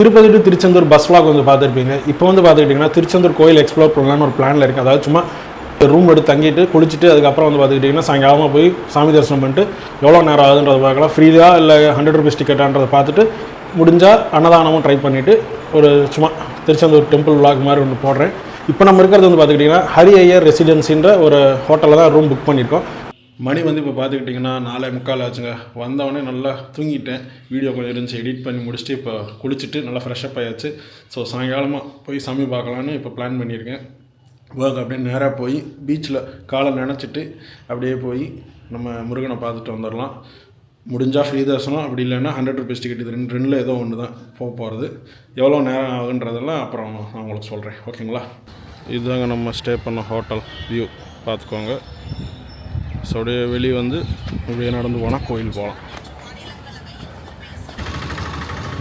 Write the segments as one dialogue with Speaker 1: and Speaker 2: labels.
Speaker 1: Tirupati to Tiruchendur bus vlog வந்து பார்த்துருப்பீங்க. இப்போ வந்து பார்த்துக்கிட்டிங்கன்னா திருச்செந்தூர் கோயில் எக்ஸ்ப்ளோர் பண்ணலாம்னு ஒரு பிளானில் இருக்குது அதாவது சும்மா ரூம் எடுத்து தங்கிட்டு குளிச்சுட்டு அதுக்கப்புறம் வந்து பார்த்துக்கிட்டிங்கன்னா சாயங்காலமாக போய் சாமி தரிசனம் பண்ணிட்டு எவ்வளோ நேரம் ஆகுதுன்றதை பார்க்கலாம். ஃப்ரீயாக இல்லை ஹண்ட்ரட் ருபீஸ் டிக்கெட்டான்றதை பார்த்துட்டு முடிஞ்சால் அன்னதானமும் ட்ரை பண்ணிவிட்டு ஒரு சும்மா திருச்செந்தூர் டெம்பிள் விளாக் மாதிரி ஒன்று போடுறேன். இப்போ நம்ம இருக்கிறது வந்து பார்த்துக்கிட்டிங்கன்னா ஹரி ஐயர் ரெசிடென்சின்ற ஒரு ஹோட்டலில் தான் ரூம் புக் பண்ணியிருக்கோம். மணி வந்து இப்போ பார்த்துக்கிட்டிங்கன்னா நாலே முக்கால் ஆச்சுங்க. வந்தவொடனே நல்லா தூங்கிட்டேன். வீடியோ கொஞ்சம் இருந்துச்சு எடிட் பண்ணி முடிச்சுட்டு இப்போ குளிச்சுட்டு நல்லா ஃப்ரெஷ்அப் ஆயாச்சு. ஸோ சாயங்காலமாக போய் சாமி பார்க்கலான்னு இப்போ பிளான் பண்ணியிருக்கேன். ஒர்க் அப்படியே நேராக போய் பீச்சில் காலை நினச்சிட்டு அப்படியே போய் நம்ம முருகனை பார்த்துட்டு வந்துடலாம் முடிஞ்சால் ஃப்ரீ தர்சனம் அப்படி இல்லைன்னா ஹண்ட்ரட் ருபீஸ் டிக்கெட் இது ரெண்டு ரெண்டில் ஏதோ ஒன்று தான் போக போகிறது எவ்வளோ நேரம் ஆகுன்றதெல்லாம் அப்புறம் நான் உங்களுக்கு சொல்கிறேன் ஓகேங்களா இதுதாங்க நம்ம ஸ்டே பண்ண ஹோட்டல் வியூ பார்த்துக்கோங்க. ஸோ அப்படியே வெளியே வந்து அப்படியே நடந்து போனால் கோயில் போகலாம்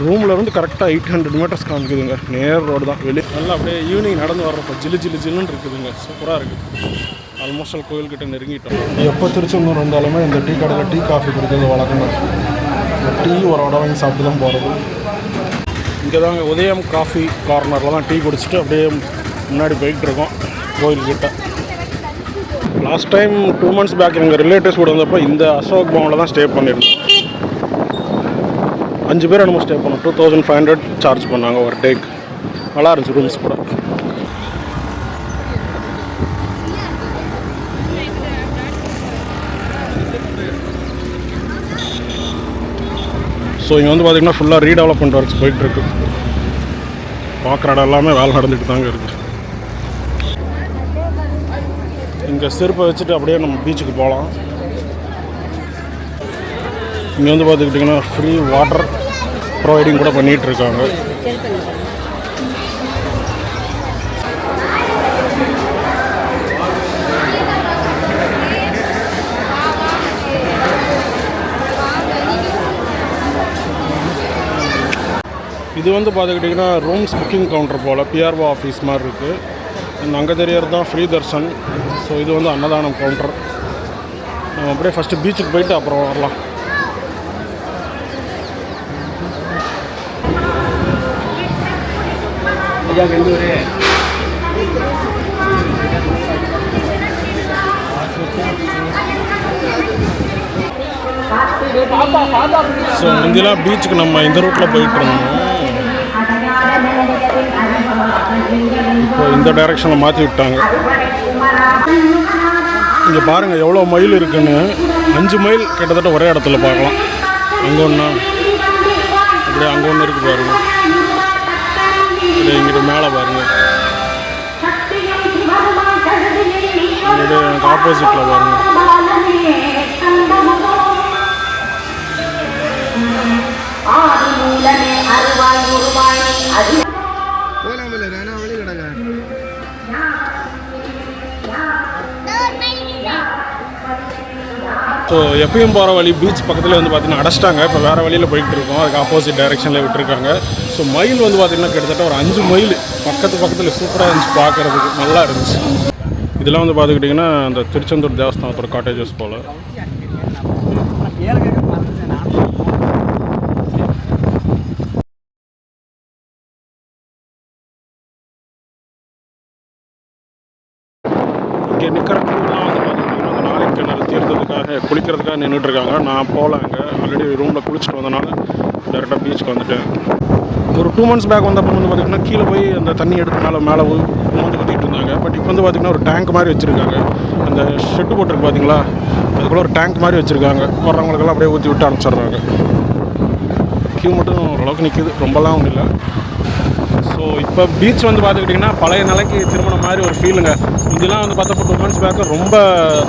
Speaker 1: ரூமில் இருந்து கரெக்டாக எயிட் ஹண்ட்ரட் மீட்டர்ஸ் காமிக்குதுங்க. நேர் ரோடு தான். வெளியே நல்லா அப்படியே ஈவினிங் நடந்து வர்றப்போ ஜிலு ஜிலு ஜில்லுன்னு இருக்குதுங்க. சூப்பராக இருக்குது ஆல்மோஸ்ட் ஆல் கோயில்கிட்ட நெருங்கிட்டோம். எப்போ திருச்செந்தூர் வந்தாலுமே இந்த டீ கடையில் டீ காஃபி குடிக்கிறது வழக்கம் தான் டீ ஒரு வடை வாங்கி சாப்பிட்டு தான் போகிறது இங்கே தாங்க உதயம் காஃபி கார்னரில் தான் டீ குடிச்சிட்டு அப்படியே முன்னாடி போய்கிட்டு இருக்கோம் கோயில்கிட்ட. Last time two months back எங்கள் ரிலேட்டிவ்ஸ் கூட வந்தப்போ இந்த அசோக் பவனில் தான் ஸ்டே பண்ணியிருந்தோம். அஞ்சு பேர் நம்ம ஸ்டே பண்ணோம். Two thousand five hundred charge பண்ணாங்க ஒரு டேக்கு நல்லா இருந்துச்சு ரூம்ஸ் கூட. ஸோ இங்கே வந்து பார்த்திங்கன்னா ஃபுல்லாக ரீடெவலப்மெண்ட் ஒர்க்ஸ் போயிட்டுருக்கு பார்க்குற இடம் எல்லாமே வேலை நடந்துட்டு தாங்க இருக்குது இங்கே செருப்பை வச்சுட்டு அப்படியே நம்ம பீச்சுக்கு போகலாம். இங்கே வந்து பார்த்துக்கிட்டிங்கன்னா ஃப்ரீ வாட்டர் ப்ரொவைடிங் கூட பண்ணிகிட்டு இருக்காங்க இது வந்து பார்த்துக்கிட்டிங்கன்னா ரூம்ஸ் புக்கிங் கவுண்டர் போல் பிஆர்ஓ ஆஃபீஸ் மாதிரி இருக்குது அங்கே தெரியறது தான் ஃப்ரீ தர்ஷன் ஸோ இது வந்து அன்னதானம் கவுண்டர் நம்ம அப்படியே ஃபஸ்ட்டு பீச்சுக்கு போயிட்டு அப்புறம் வரலாம். ஸோ முந்திலாம் பீச்சுக்கு நம்ம இந்த ரூட்டில் போயிட்டு இருந்தோம். இப்போ இந்த டைரெக்ஷனில் மாற்றி விட்டாங்க. இங்கே பாருங்கள் எவ்வளோ மைல் இருக்குன்னு. அஞ்சு மைல் கிட்டத்தட்ட ஒரே இடத்துல பார்க்கலாம். அங்கே ஒன்று அப்படியே அங்கே ஒன்று இருக்குது பாருங்க. அப்படியே இங்கிட்டு மேலே பாருங்க. அப்படியே எனக்கு ஆப்போசிட்டில் பாருங்க.
Speaker 2: அருவாய் உருவாய் அது
Speaker 1: ஸோ எப்பயும் போகிற வழி பீச் பக்கத்தில் வந்து பார்த்தீங்கன்னா அடைச்சிட்டாங்க. இப்போ வேறு வழியில் போயிட்டு இருக்கோம். அதுக்கு ஆப்போசிட் டைரெக்ஷனில் விட்டுருக்காங்க. ஸோ மயில் வந்து பார்த்திங்கன்னா கிட்டத்தட்ட ஒரு அஞ்சு மைல் பக்கத்து பக்கத்தில் சூப்பராக இருந்துச்சு பார்க்குறதுக்கு நல்லா இருந்துச்சு. இதெல்லாம் வந்து பார்த்துக்கிட்டிங்கன்னா அந்த திருச்செந்தூர் தேவஸ்தானத்தோட காட்டேஜஸ் போல் இங்கே நிற்கிறதுக்குலாம் வந்து பார்த்தீங்கன்னா அந்த நாளைக்கு கிணறு தீர்த்ததுக்காக குளிக்கிறதுக்காக நின்றுட்டு இருக்காங்க நான் போகல அங்கே ஆல்ரெடி ரூமில் குளிச்சுட்டு வந்தனால வந்துட்டு. ஒரு டூ மந்த்ஸ் பேக் வந்தப்போ வந்து பார்த்திங்கன்னா கீழே போய் அந்த தண்ணி எடுத்து மேலே மேலே வந்து ஊற்றிட்டு இருந்தாங்க. பட் இப்போ வந்து பார்த்திங்கன்னா ஒரு டேங்க் மாதிரி வச்சுருக்காங்க. அந்த ஷெட்டு போட்டிருக்கு பார்த்தீங்களா அதுக்குள்ளே ஒரு டேங்க் மாதிரி வச்சுருக்காங்க. வர்றவங்களுக்கெல்லாம் அப்படியே ஊற்றி விட்டு அனுப்பிச்சிடுறாங்க. கியூ மட்டும் ஓரளவுக்கு நிற்கிது ரொம்பலாம் ஒன்றும் இல்லை. ஸோ இப்போ பீச் வந்து பார்த்துக்கிட்டிங்கன்னா பழைய நிலைக்கு திரும்பின மாதிரி ஒரு ஃபீலுங்க இதெல்லாம் வந்து பார்த்தப்போ டூ மந்த்ஸ் பேக்கு ரொம்ப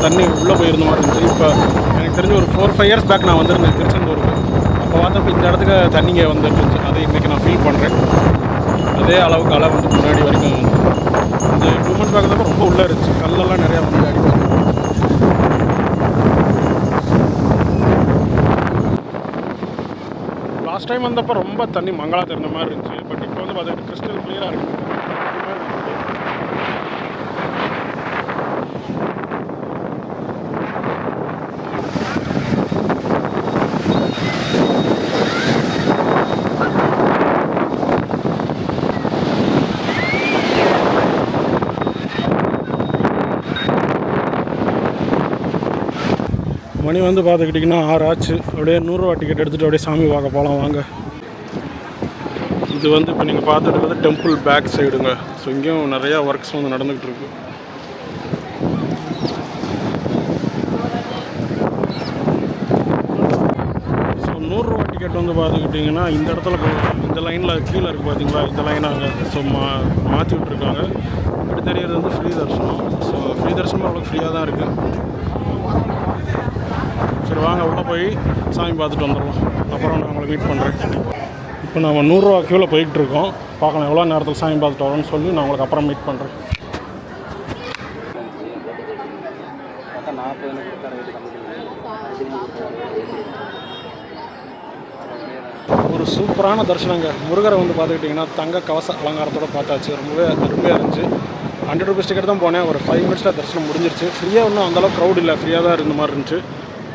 Speaker 1: தண்ணி உள்ளே போயிருந்த மாதிரி இருந்துச்சு. இப்போ எனக்கு தெரிஞ்சு ஒரு ஃபோர் ஃபைவ் இயர்ஸ் பேக் நான் வந்திருந்தேன். திருச்செந்தூருக்கு. அப்போ பார்த்தப்போ இந்த இடத்துக்கு தண்ணிங்க வந்துட்டு அதை இன்றைக்கி நான் ஃபீல் பண்ணுறேன் அதே அளவுக்கு அலை வந்து முன்னாடி வரைக்கும் இந்த டூ மந்த்ஸ் ரொம்ப உள்ளே இருந்துச்சு. கல்லெல்லாம் நிறையா வந்து அடிப்பாங்க லாஸ்ட் டைம் வந்தப்போ ரொம்ப தண்ணி மங்களா தெரிஞ்ச மாதிரி இருந்துச்சு. பட் இப்போ வந்து பார்த்துக்கிட்டு கிறிஸ்டல் கிளியராக இருக்குது மணி வந்து பார்த்துக்கிட்டிங்கன்னா ஆறு ஆச்சு அப்படியே நூறுரூவா டிக்கெட் எடுத்துகிட்டு அப்படியே சாமி பார்க்க போகலாம் வாங்க. இது வந்து இப்போ நீங்கள் பார்த்துட்டு டெம்பிள் பேக் சைடுங்க ஸோ இங்கேயும் நிறையா ஒர்க்ஸ் வந்து நடந்துக்கிட்டு இருக்கு. ஸோ நூறுரூவா டிக்கெட் வந்து பார்த்துக்கிட்டிங்கன்னா இந்த இடத்துல இந்த லைனில் கீழே இருக்குது பார்த்தீங்களா இந்த லைனாக ஸோ மா மாற்றி விட்ருக்காங்க இப்படி தெரியறது வந்து ஃப்ரீ தரிசனம். ஸோ ஃப்ரீ தர்ஷனம் அவ்வளோ ஃப்ரீயாக தான் இருக்குது சரி வாங்க உள்ளே போய் சாமி பார்த்துட்டு வந்துடலாம் அப்புறம் நான் உங்களை மீட் பண்ணுறேன் இப்போ நம்ம நூறுரூவா கியூவில் போயிட்டு இருக்கோம் பார்க்கலாம் எவ்வளோ நேரத்தில் சாமி பார்த்துட்டு வரோம்னு சொல்லி நான் உங்களுக்கு அப்புறம் மீட் பண்ணுறேன் ஒரு சூப்பரான தரிசனங்க. முருகரை வந்து பார்த்துக்கிட்டிங்கன்னா தங்க கவச அலங்காரத்தோட பார்த்தாச்சு. ரொம்பவே அருமையாக இருந்துச்சு. ஹண்ட்ரட் ருபீஸ் டிக்கெட் தான் போனேன். ஒரு ஃபைவ் மினிட்ஸில் தரிசனம் முடிஞ்சிருச்சு. ஃப்ரீயாக ஒன்றும் அந்தளவுக்கு க்ரௌட் இல்லை. ஃப்ரீயாக தான் இருந்த மாதிரி இருந்துச்சு.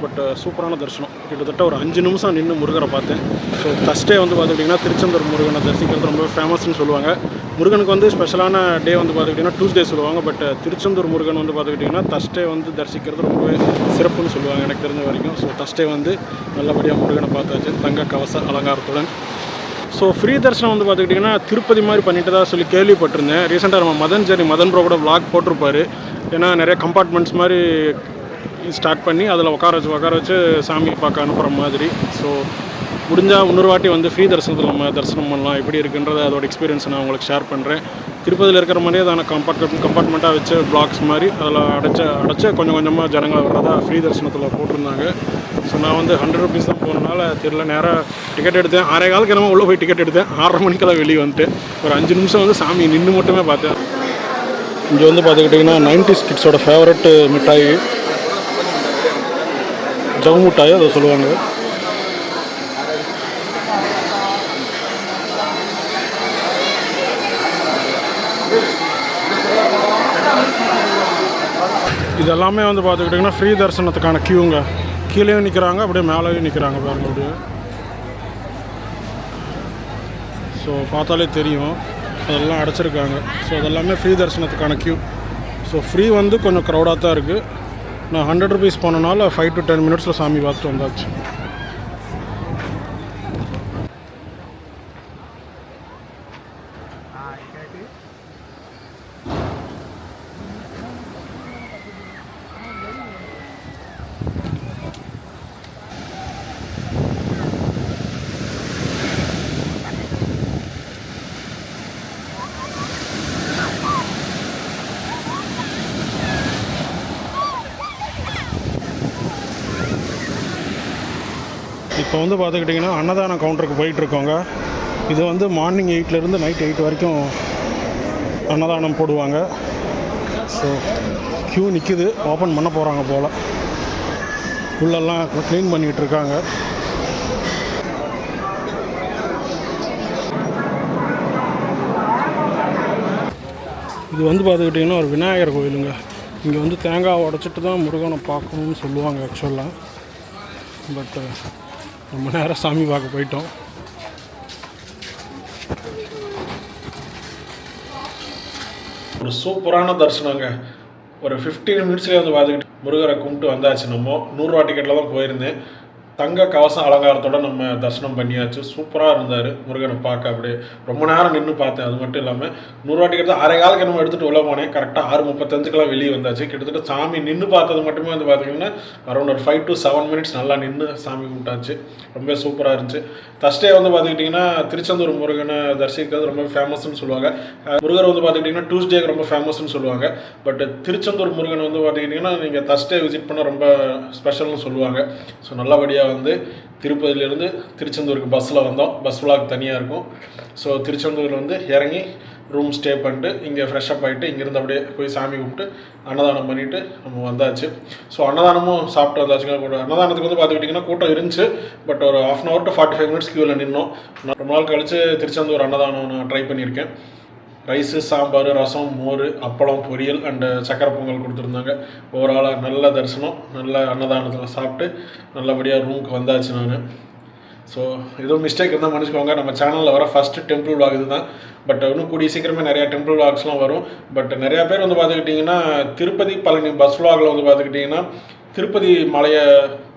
Speaker 1: பட் சூப்பரான தரிசனம். கிட்டத்தட்ட ஒரு அஞ்சு நிமிஷம் நின்று முருகரை பார்த்தேன். ஸோ ஃபஸ்ட்டே வந்து பார்த்துக்கிட்டிங்கன்னா திருச்செந்தூர் முருகனை தரிசிக்கிறது ரொம்ப ஃபேமஸ்னு சொல்லுவாங்க. முருகனுக்கு வந்து ஸ்பெஷலான டே வந்து பார்த்துக்கிட்டிங்கன்னா டூஸ்டே சொல்லுவாங்க. பட் திருச்செந்தூர் முருகன் வந்து பார்த்துக்கிட்டிங்கன்னா தஸ்டே வந்து தரிசிக்கிறது ரொம்பவே சிறப்புன்னு சொல்லுவாங்க எனக்கு தெரிஞ்ச வரைக்கும். ஸோ தஸ்டே வந்து நல்லபடியாக முருகனை பார்த்தாச்சு. தங்க கவச அலங்காரத்துடன். ஸோ ஃப்ரீ தரிசனம் வந்து பார்த்துக்கிட்டிங்கன்னா திருப்பதி மாதிரி பண்ணிட்டு தான் சொல்லி கேள்விப்பட்டிருந்தேன். ரீசெண்டாக நம்ம மதன் ஜெர்னி மதன் ப்ரோ கூட விளாக் போட்டிருப்பாரு. ஏன்னா நிறைய கம்பார்ட்மெண்ட்ஸ் மாதிரி ஸ்டார்ட் பண்ணி அதில் உட்கார வச்சு உட்கார வச்சு சாமி பார்க்க அனுப்புகிற மாதிரி. ஸோ முடிஞ்சால் இன்னொரு வாட்டி வந்து ஃப்ரீ தரிசனத்தில் நம்ம தரிசனம் பண்ணலாம். எப்படி இருக்குன்றத அதோட எக்ஸ்பீரியன்ஸ் நான் உங்களுக்கு ஷேர் பண்ணுறேன் திருப்பதியில் இருக்கிற மாதிரியே அதான கம்பார்ட்மெண்ட் கம்பார்ட்மெண்ட்டாக வச்சு பிளாக்ஸ் மாதிரி அதில் அடைச்ச அடைச்ச கொஞ்சம் கொஞ்சமாக ஜனங்கள் வர்றதா ஃப்ரீ தரிசனத்தில் போட்டிருந்தாங்க. ஸோ நான் வந்து ஹண்ட்ரட் ருபீஸ் தான் போனனால தெரியல நேராக டிக்கெட் எடுத்தேன். ஆறே காலுக்கு என்னமோ உள்ளே போய் டிக்கெட் எடுத்தேன். ஆறரை மணிக்கெல்லாம் வெளியே வந்துட்டு ஒரு அஞ்சு நிமிஷம் வந்து சாமி நின்று மட்டுமே பார்த்தேன். இங்கே வந்து பார்த்துக்கிட்டிங்கன்னா நைன்டிஸ் கிட்ஸோட ஃபேவரட் மிட்டாய். ஜவு அதை சொல்லுவாங்க. இது எல்லாமே வந்து பார்த்துக்கிட்டிங்கன்னா ஃப்ரீ தரிசனத்துக்கான க்யூங்க கீழேயும் நிற்கிறாங்க அப்படியே மேலேயும் நிற்கிறாங்க பாருங்க அப்படியே. ஸோ பார்த்தாலே தெரியும். அதெல்லாம் அடைச்சிருக்காங்க. ஸோ அதெல்லாமே ஃப்ரீ தரிசனத்துக்கான க்யூ ஸோ ஃப்ரீ வந்து கொஞ்சம் க்ரௌடாக தான் இருக்குது நான் ஹண்ட்ரட் ருபீஸ் போனனால ஃபைவ் டு டென் மினிட்ஸில் சாமி பார்த்துட்டு வந்தாச்சு. இப்போ வந்து பார்த்துக்கிட்டிங்கன்னா அன்னதான கவுண்டருக்கு போயிட்டுருக்கோங்க. இது வந்து மார்னிங் எயிட்லேருந்து நைட் எயிட் வரைக்கும் அன்னதானம் போடுவாங்க. ஸோ க்யூ நிற்கிது ஓப்பன் பண்ண போகிறாங்க போல். உள்ளெல்லாம் க்ளீன் பண்ணிகிட்டு இருக்காங்க இது வந்து பார்த்துக்கிட்டிங்கன்னா ஒரு விநாயகர் கோயிலுங்க. இங்கே வந்து தேங்காய் உடச்சிட்டு தான் முருகனை பார்க்கணும்னு சொல்லுவாங்க ஆக்சுவலாக பட் ரொம்ப நேரம் சாமி பார்க்க போயிட்டோம். ஒரு சூப்பரான தரிசனங்க. ஒரு ஃபிஃப்டீன் மினிட்ஸ்லேயே வந்து பார்த்துக்கிட்டு முருகரை கும்பிட்டு வந்தாச்சு. நம்ம நூறுரூவா டிக்கெட்டில் தான் போயிருந்தேன். தங்க கவசம் அலங்காரத்தோட நம்ம தரிசனம் பண்ணியாச்சு. சூப்பராக இருந்தார். முருகனை பார்க்க அப்படியே ரொம்ப நேரம் நின்று பார்த்தேன். அது மட்டும் இல்லாமல் நூறுவாட்டி கிட்ட அரை காலுக்கு நம்ம எடுத்துகிட்டு உள்ள போனேன். கரெக்டாக ஆறு முப்பத்தஞ்சுக்கெல்லாம் வெளியே வந்தாச்சு. கிட்டத்தட்ட சாமி நின்று பார்த்தது மட்டுமே வந்து பார்த்தீங்கன்னா அரௌண்ட் ஒரு ஃபைவ் டு செவன் மினிட்ஸ் நல்லா நின்று சாமி கும்பிட்டாச்சு. ரொம்ப சூப்பராக இருந்துச்சு. ஃபஸ்ட்டே வந்து பார்த்துக்கிட்டிங்கன்னா திருச்செந்தூர் முருகனை தரிசிக்கிறது ரொம்ப ஃபேமஸ்னு சொல்லுவாங்க. முருகர் வந்து பார்த்துக்கிட்டிங்கன்னா டியூஸ்டேக்கு ரொம்ப ஃபேமஸ்னு சொல்லுவாங்க. பட் திருச்செந்தூர் முருகன் வந்து பார்த்துக்கிட்டிங்கன்னா நீங்கள் தர்ஸ்டே விசிட் பண்ண ரொம்ப ஸ்பெஷல்னு சொல்லுவாங்க. ஸோ நல்லபடியாக வந்து திருப்பதியிலேருந்து திருச்செந்தூருக்கு பஸ்ஸில் வந்தோம். பஸ் விளாக் தனியாக இருக்கும். ஸோ திருச்செந்தூரில் வந்து இறங்கி ரூம் ஸ்டே பண்ணிட்டு இங்கே ஃப்ரெஷ் அப் ஆகிட்டு இங்கேருந்து அப்படியே போய் சாமி கும்பிட்டு அன்னதானம் பண்ணிவிட்டு நம்ம வந்தாச்சு. ஸோ அன்னதானமும் சாப்பிட்டு வந்தாச்சுங்க. கூட அன்னதானத்துக்கு வந்து பார்த்துக்கிட்டிங்கன்னா கூட்டம் இருந்துச்சு. பட் ஒரு half an hour to forty five minutes க்யூவில் நின்னோம். ரொம்ப நாள் கழித்து திருச்செந்தூர் அன்னதானம் நான் ட்ரை பண்ணியிருக்கேன். ரைஸு சாம்பார் ரசம் மோர் அப்பளம் பொரியல் அண்டு சக்கரை பொங்கல் கொடுத்துருந்தாங்க. ஓவராலாக நல்ல தரிசனம் நல்ல அன்னதானத்தில் சாப்பிட்டு நல்லபடியாக ரூமுக்கு வந்தாச்சு நான். ஸோ ஏதோ மிஸ்டேக் இருந்தால் மன்னிச்சுக்கோங்க. நம்ம சேனலில் வர ஃபஸ்ட்டு டெம்பிள் vlog இது தான் பட் இன்னும் கூடிய சீக்கிரமே நிறையா டெம்பிள் வாக்ஸ்லாம் வரும். பட் நிறையா பேர் வந்து பார்த்துக்கிட்டிங்கன்னா திருப்பதி பழனி பஸ் vlogல வந்து பார்த்துக்கிட்டிங்கன்னா திருப்பதி மலையை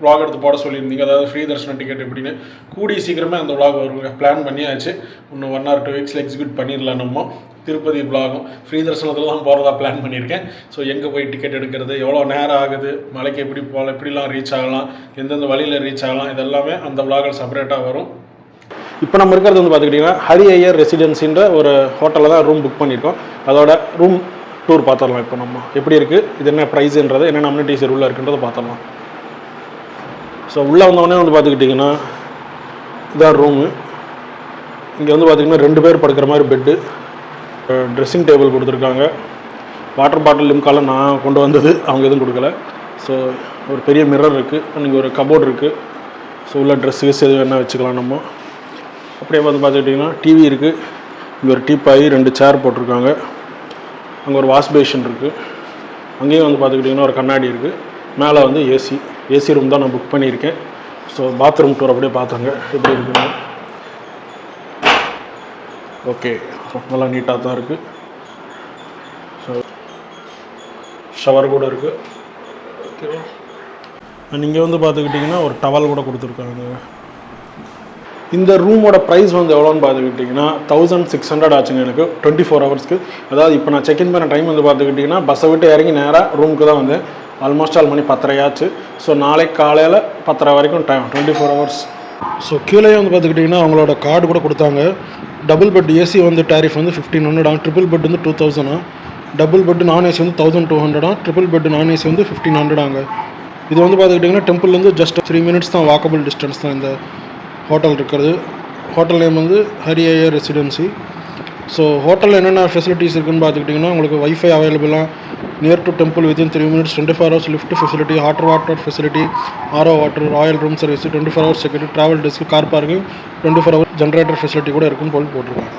Speaker 1: விளாக் எடுத்து போட சொல்லியிருந்தீங்க. அதாவது ஃப்ரீ தர்ஷனம் டிக்கெட் எப்படின்னு. கூடி சீக்கிரமே அந்த விளாக் வருங்க பிளான் பண்ணியாச்சு. இன்னும் ஒன் ஆர் டூ வீக்ஸில் எக்ஸிக்யூட் பண்ணிடலாம் நம்ம. திருப்பதி விளாகும் ஃப்ரீ தர்ஷனத்தில் தான் போகிறதா பிளான் பண்ணியிருக்கேன். ஸோ எங்கே போய் டிக்கெட் எடுக்கிறது? எவ்வளோ நேரம் ஆகுது? மலைக்கு எப்படி போகலாம் எப்படிலாம் ரீச் ஆகலாம்? எந்தெந்த வழியில் ரீச் ஆகலாம்? இதெல்லாமே அந்த விளாகில் செப்பரேட்டாக வரும். இப்போ நம்ம இருக்கிறது வந்து பார்த்துக்கிட்டிங்கன்னா ஹரி ஐயர் ரெசிடென்சின்ற ஒரு ஹோட்டலில் தான் ரூம் புக் பண்ணியிருக்கோம். அதோட ரூம் டூர் பார்த்துடலாம் இப்போ நம்ம. எப்படி இருக்குது இது என்ன ப்ரைஸுன்றது என்னென்ன அம்யூனிட்டிஸ் உள்ளே இருக்குன்றதை பார்த்துடலாம். ஸோ உள்ளே வந்தவொடனே வந்து பார்த்துக்கிட்டிங்கன்னா இதான் ரூமு இங்கே வந்து பார்த்திங்கன்னா ரெண்டு பேர் படுக்கிற மாதிரி பெட்டு ட்ரெஸ்ஸிங் டேபிள் கொடுத்துருக்காங்க. வாட்டர் பாட்டில் லிம்காலம் நான் கொண்டு வந்தது அவங்க எதுவும் கொடுக்கல. ஸோ ஒரு பெரிய மிரர் இருக்குது இங்கே ஒரு கபோர்ட் இருக்குது ஸோ உள்ள ட்ரெஸ் கிஸ் எது வேணால் வச்சுக்கலாம் நம்ம. அப்படியே வந்து பார்த்துக்கிட்டிங்கன்னா டிவி இருக்குது இங்கே ஒரு டீப்பாயி ரெண்டு சேர் போட்டிருக்காங்க. அங்கே ஒரு வாஷ் பேஷன் இருக்குது அங்கேயும் வந்து பார்த்துக்கிட்டிங்கன்னா ஒரு கண்ணாடி இருக்குது மேலே வந்து ஏசி ஏசி ரூம் தான் நான் புக் பண்ணியிருக்கேன். ஸோ பாத்ரூம் டூர் அப்படியே பார்த்துங்க எப்படி இருக்குங்க ஓகே நல்லா நீட்டாக தான் இருக்குது ஸோ ஷவர் கூட இருக்குது ஓகேவா நீங்கள் வந்து பார்த்துக்கிட்டிங்கன்னா ஒரு டவல் கூட கொடுத்துருக்காங்க. இந்த ரூமோட ப்ரைஸ் வந்து எவ்வளோன்னு பார்த்துக்கிட்டிங்கன்னா தௌசண்ட் சிக்ஸ் ஹண்ட்ரட் ஆச்சுங்க எனக்கு டுவெண்ட்டி ஃபோர் ஹவர்ஸ்க்கு அதாவது இப்போ நான் செக்இன் பண்ண டைம் வந்து பார்த்துக்கிட்டிங்கன்னா பஸ்ஸை விட்டு இறங்கி நேராக ரூமுக்கு தான் வந்தேன் ஆல்மோஸ்ட் ஆல் மணி பத்தரையாச்சு. ஸோ நாளைக்கு காலையில் பத்தரை வரைக்கும் time twenty four hours so கீழே வந்து பார்த்துக்கிட்டிங்கன்னா அவங்களோட கார்டு கூட கொடுத்தாங்க. டபுள் பெட் ஏசி வந்து டேரிஃப் வந்து ஃபிஃப்டீன் ஹண்ட்ரடா ட்ரிபிள் பெட் வந்து டூ தௌசண்டா டபுள் பெட் நான் ஏசி வந்து தௌசண்ட் டூ ஹண்ட்ரடா ட்ரிபிள் பெட் நான் ஏசி வந்து ஃபிஃப்டீன் ஹண்ட்ரடாங்க இது வந்து பார்த்துக்கிட்டிங்கன்னா டெம்பிள்லேருந்து ஜஸ்ட் த்ரீ மினிட்ஸ் தான் வாக்கபிள் டிஸ்டன்ஸ் தான் இந்த ஹோட்டல் இருக்கிறது. ஹோட்டல் நேம் வந்து ஹரி ஐயர் ரெசிடென்சி ஸோ ஹோட்டலில் என்னென்ன ஃபெசிலிட்டிஸ் இருக்குன்னு பார்த்துக்கிட்டிங்கன்னா உங்களுக்கு வைஃபை அவைலபிளாக near to temple within three minutes twenty four hours lift facility hot water facility RO water royal room service twenty four hours security travel desk car parking twenty four hour generator facility கூட இருக்குன்னு போல் போட்டிருக்காங்க.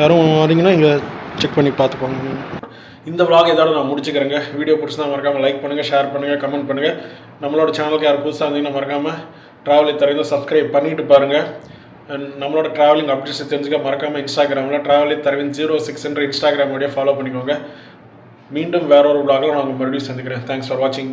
Speaker 1: யாரும் வரீங்கன்னா இங்கே check பண்ணி பார்த்துக்கோங்க. இந்த vlog இதோட நான் முடிச்சுக்கிறேங்க. வீடியோ பிடிச்சா மறக்காமல் லைக் பண்ணுங்கள் ஷேர் பண்ணுங்கள் கமெண்ட் பண்ணுங்கள் நம்மளோட சேனலுக்கு யார் புதுசாக இருந்தீங்கன்னா மறக்காமல் ட்ராவல் தரையும் சப்ஸ்கிரைப் பண்ணிட்டு பாருங்கள் அண்ட் நம்மளோட ட்ராவலிங் அப்டேட்ஸை தெரிஞ்சுக்க மறக்காமல் இன்ஸ்டாகிராமில் ட்ராவலிங் தரவின் ஜீரோ சிக்ஸ் என்ற இன்ஸ்டாகிராம் வழியாக ஃபாலோ பண்ணிக்கோங்க. மீண்டும் வேற ஒரு vlogல நான் உங்கள் மறுபடியும் சந்திக்கிறேன். தேங்க்ஸ் ஃபார் வாட்சிங்